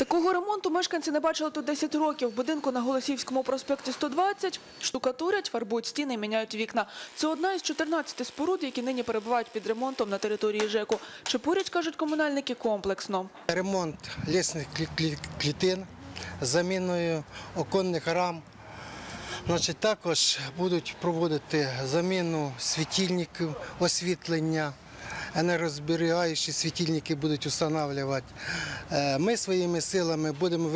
Такого ремонту мешканці не бачили тут 10 років. В будинку на Голосіївському проспекті 120 штукатурять, фарбують стіни і міняють вікна. Це одна із 14 споруд, які нині перебувають під ремонтом на території ЖЕКу. Чепурять, кажуть комунальники, комплексно. Ремонт лісних клі- клі- клітин з заміною оконних рам. Також будуть проводити заміну світильників, освітлення, енергозберігаючі світильники будуть встановлювати. Е, Ми своїми силами будемо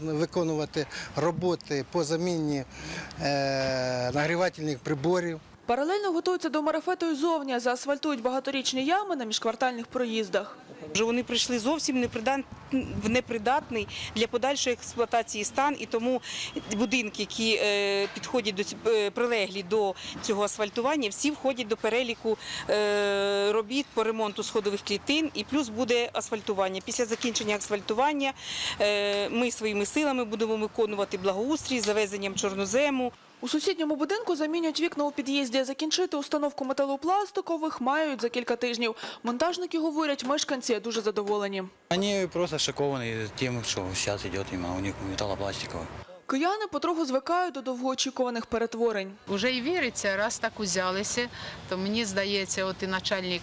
виконувати, роботи по заміні е, нагрівательних приборів. Паралельно готуються до марафету і зовні, заасфальтують багаторічні ями на міжквартальних проїздах. Вже вони прийшли зовсім в непридатний для подальшої експлуатації стан, і тому будинки, які е, підходять до е, прилеглі до цього асфальтування, всі входять до переліку е, робіт по ремонту сходових клітин, і плюс буде асфальтування. Після закінчення асфальтування ми своїми силами будемо виконувати благоустрій завезенням чорнозему. У сусідньому будинку замінюють вікна у під'їзді. Закінчити установку металопластикових мають за кілька тижнів. Монтажники говорять, мешканці дуже задоволені. Вони просто шоковані тим, що зараз йде у них металлопластиковый. Кияни потроху звикають до довгоочікуваних перетворень. Уже і віриться, раз так узялися, то мені здається, от і начальник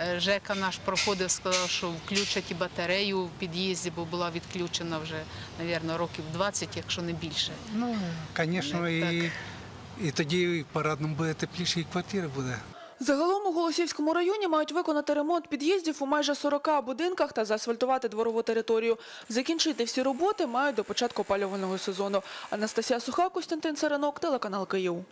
е, ЖЕКа наш проходив, сказав, що включать і батарею в під'їзді, бо була відключена вже, мабуть, років 20, якщо не більше. Ну, звісно, і, і тоді парадному буде тепліше, і квартира буде. Загалом у Голосівському районі мають виконати ремонт під'їздів у майже 40 будинках та заасфальтувати дворову територію. Закінчити всі роботи мають до початку опалювального сезону. Анастасія Суха, Костянтин Саранок, телеканал Київ.